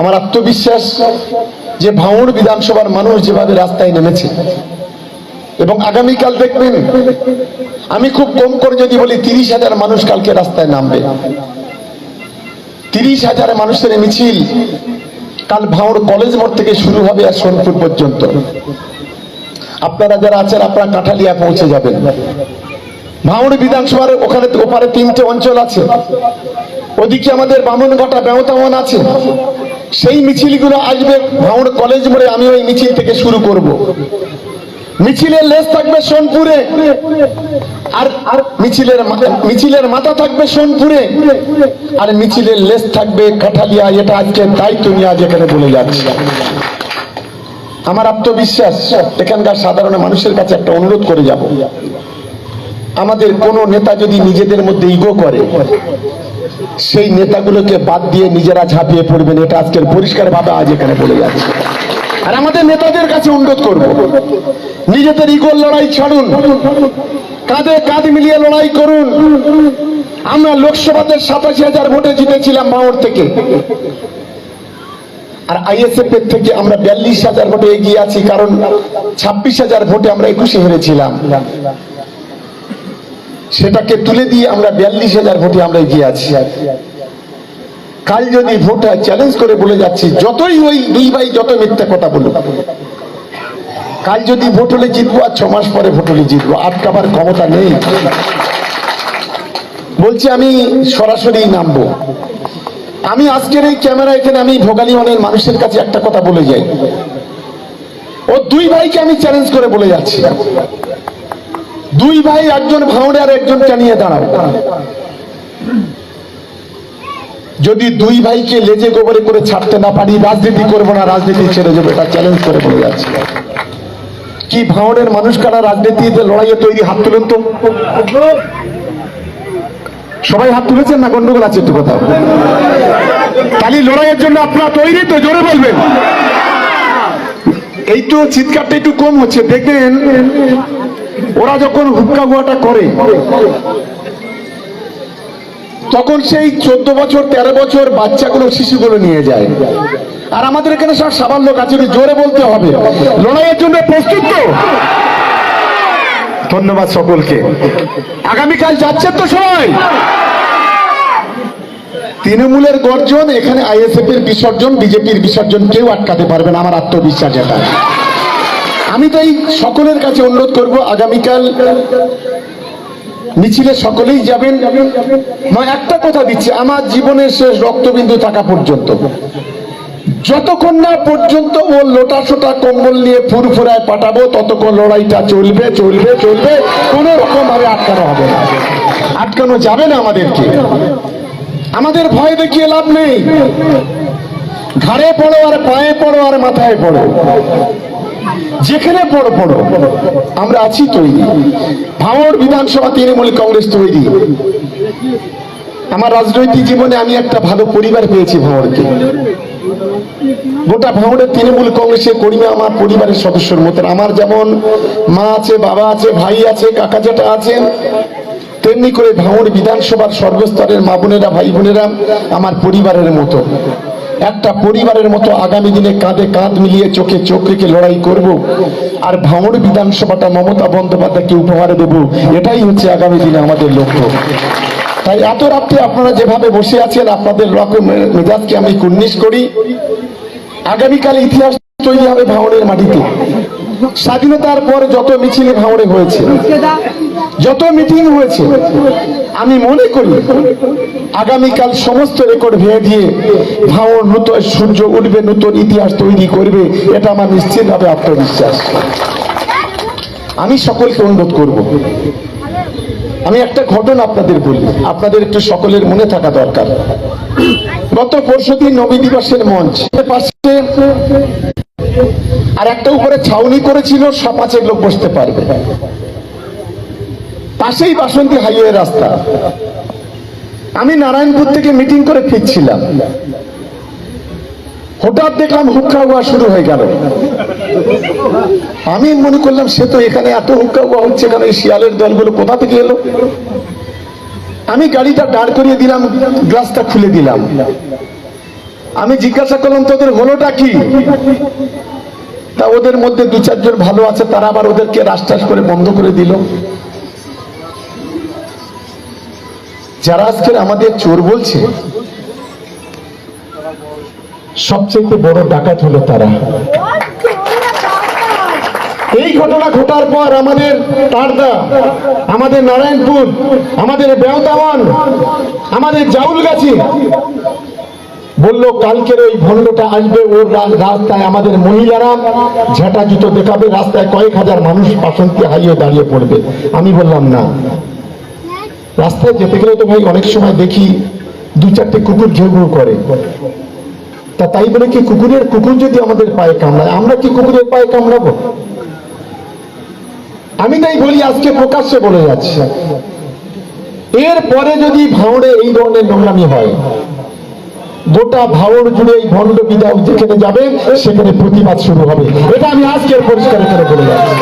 আমার আত্মবিশ্বাস যে ভাঙড় বিধানসভার মানুষ যেভাবে রাস্তায় নেমেছে। এবং আগামীকাল দেখবেন, আমি খুব কম করে যদি বলি তিরিশ হাজার মানুষ কালকে রাস্তায় নামবে। তিরিশ হাজার মানুষের মিছিল কাল ভাঙড় কলেজ মোড় থেকে শুরু হবে আর সোনপুর পর্যন্ত। আপনারা যারা আছেন, আপনারা কাঠালিয়া পৌঁছে যাবেন। ভাঙড় বিধানসভার ওখানে ওপারে তিনটে অঞ্চল আছে। ওদিকে আমাদের বামনঘাটা ব্যবতামন আছে। সেই মিছিলগুলো আসবে ভাঙড় কলেজ মোড়ে আমি ওই মিছিল থেকে শুরু করব। মিছিলের লেজ থাকবে সোনপুরে, আর আর মিছিলের মিছিলের মাথা থাকবে সোনপুরে, আর মিছিলের লেজ থাকবে কাঠালিয়া, এটা আজকে তাই তুমি আজ এখানে বলে যাচ্ছে। আমার আত্মবিশ্বাস, এখানকার সাধারণ মানুষের কাছে একটা অনুরোধ করে যাব। আমাদের কোন নেতা যদি নিজেদের মধ্যে ইগো করে সেই নেতাগুলোকে বাদ দিয়ে নিজেরা ঝাঁপিয়ে পড়বেন, এটা আজকের পরিষ্কার ভাবে আজ এখানে বলে যাচ্ছে। আর আমাদের নেতাদের কাছে অনুরোধ করব, নিজেদের ইগোর লড়াই ছাড়ুন, কাঁধে কাঁধ মিলিয়ে লড়াই করুন। আমরা লোকসভাতে সাতাশি হাজার ভোটে জিতেছিলাম মাওর থেকে। আর আইএসএফ এর থেকে আমরা বিয়াল্লিশ হাজার ভোটে এগিয়ে আছি, কারণ ছাব্বিশ হাজার ভোটে আমরা একুশে হেরেছিলাম। সেটাকে তুলে দিয়ে আমরা বিয়াল্লিশ হাজার ভোটে আমরা এগিয়ে আছি। কাল যদি ভোট হয় চ্যালেঞ্জ করে বলে যাচ্ছি, যতই ওই দুই ভাই যত মিথ্যা কথা বলুক। কাল যদি ভোট হলে জিতবো, আর ছ মাস পরে ভোট হলে জিতবো আটকাবার ক্ষমতা নেই। বলছি আমি সরাসরি নামবো। আমি আজকের এই ক্যামেরা এখানে, আমি ভোগালী মনের মানুষের কাছে একটা কথা বলে যাই। ও দুই ভাইকে আমি চ্যালেঞ্জ করে বলে যাচ্ছি। দুই ভাই, একজন ভাঙড়ে আর একজন টানিয়ে দাঁড়াও। যদি দুই ভাইকে লেজে গোবরে করে ছাড়তে না পারি, রাজনীতি করব না, রাজনীতি ছেড়ে যাব এটা চ্যালেঞ্জ করে বলে যাচ্ছি। কি ভাঙড়ের মানুষ কারা রাজনীতিতে লড়াইয়ে তৈরি হাত তুলেন তো? সবাই হাত তুলেছেন না? গন্ডগোল আছে একটু কথা কালি লড়াইয়ের জন্য আপনারা তৈরি তো, জোরে বলবেন। এই তো চিৎকারটা একটু কম হচ্ছে, দেখবেন ওরা যখন হুক্কা গুয়াটা করে, তখন সেই চোদ্দ বছর, তেরো বছর বাচ্চাগুলো শিশুগুলো নিয়ে যায়। আর আমাদের এখানে সব সাবান লোক আছে জোরে বলতে হবে। লড়াইয়ের জন্য প্রস্তুত তো? ধন্যবাদ সকলকে। আগামীকাল যাচ্ছেন তো সবাই? তৃণমূলের গর্জন, এখানে আইএসএফ এর বিসর্জন, বিজেপির বিসর্জন, কেউ আটকাতে পারবে না, আমার আত্মবিশ্বাস এটা আমি তাই সকলের কাছে অনুরোধ করব, আগামীকাল মিছিলে সকলেই যাবেন। মা, একটা কথা দিচ্ছি, আমার জীবনের শেষ রক্তবিন্দু থাকা পর্যন্ত। যতক্ষণ না পর্যন্ত ও লোটা সোটা কম্বল নিয়ে ফুরফুরায় পাঠাবো, ততক্ষণ লড়াইটা চলবে চলবে চলবে কোন রকম ভাবে আটকানো হবে না। আটকানো যাবে না আমাদেরকে। আমাদের ভয় দেখিয়ে লাভ নেই। ঘাড়ে পড়ো আর পায়ে পড়ো আর মাথায় পড়ো। যেখানে পড়ো পড়ো। আমরা আছি তৈরি। ভাঙড় বিধানসভা তৃণমূল কংগ্রেস তৈরি। আমার রাজনৈতিক জীবনে আমি একটা ভালো পরিবার পেয়েছি ভাঙড়কে। গোটা ভাঙড়ের তৃণমূল কংগ্রেসের কর্মী, আমার পরিবারের সদস্যর মতন। আমার যেমন মা আছে, বাবা আছে, ভাই আছে, কাকা জেঠা আছেন, তেমনি করে ভাঙড় বিধানসভার সর্বস্তরের মা বোনেরা, ভাই বোনেরা আমার পরিবারের মতো। একটা পরিবারের মতো আগামী দিনে কাঁধে কাঁধ মিলিয়ে চোখে চোখ রেখে লড়াই করব। আর ভাঙড় বিধানসভাটা মমতা বন্দ্যোপাধ্যায়কে উপহার দেব। এটাই হচ্ছে আগামী দিনে আমাদের লক্ষ্য। তাই এত রাত্রে আপনারা যেভাবে বসে আছেন, আপনাদের মেজাজকে আমি কুর্নিশ করি। আগামীকাল ইতিহাস তৈরি হবে ভাঙড়ের মাটিতে। স্বাধীনতার পর যত মিছিলে ভাঙড়ে হয়েছে, যত মিটিং হয়েছে আমি মনে করি, আগামীকাল সমস্ত রেকর্ড ভেঙে দিয়ে ভাঙড় নতুন সূর্য উঠবে, নতুন ইতিহাস তৈরি করবে, এটা আমার নিশ্চিতভাবে আত্মবিশ্বাস আমি সকলকে অনুরোধ করব, আমি একটা ঘটনা আপনাদের বলি, আপনাদের একটু সকলের মনে থাকা দরকার। গত পরশু দিন নবী দিবসের মঞ্চ পাশে আর একটা উপরে ছাউনি করেছিল সব পাঁচের লোক বসতে পারবে। পাশেই বাসন্তী হাইওয়ে রাস্তা। আমি নারায়ণপুর থেকে মিটিং করে ফিরছিলাম। হঠাৎ দেখলাম হুক্কা হওয়া শুরু হয়ে গেল। আমি মনে করলাম, সে তো এখানে এত হুক্কা হওয়া হচ্ছে কেন? এই শিয়ালের দলগুলো কোথা থেকে এলো? আমি গাড়িটা দাঁড় করিয়ে দিলাম, গ্লাসটা খুলে দিলাম। আমি জিজ্ঞাসা করলাম, তোদের হলোটা কি? তা ওদের মধ্যে দু চারজন ভালো আছে, তারা আবার ওদেরকে রাস্তাস করে বন্ধ করে দিল। যারা আজকের আমাদের চোর বলছে সবচেয়ে বড় ডাকাত হলো তারা। এই ঘটনা ঘটার পর আমাদের তারদা আমাদের নারায়ণপুর, আমাদের বেহতাওয়ান আমাদের জাউলগাছি বলল, কালকের ওই ভণ্ডটা আসবে ওর রাস্তায় আমাদের মহিলারা, ঝাঁটা জুতো দেখাবে, রাস্তায় কয়েক হাজার মানুষ বাসন্তী হারিয়ে দাঁড়িয়ে পড়বে। আমি বললাম, না। রাস্তায় যেতে গেলে তো ভাই অনেক সময় দেখি দু চারটে কুকুর ঘেউ ঘেউ করে। তা তাই বলে কি কুকুরের কুকুর যদি আমাদের পায়ে কামড়ায়, আমরা কি কুকুরের পায়ে কামড়াবো? আমি তাই বলি, আজকে প্রকাশ্যে বলে যাচ্ছি। এরপরে যদি ভাঁড়ে এই ধরনের নোংরামি হয়, গোটা ভাওর জুড়ে এই ভণ্ড বিধায়ক যেখানে যাবে, সেখানে প্রতিবাদ শুরু হবে। এটা আমি আজকের পরিষ্কার করে বলে যাচ্ছি।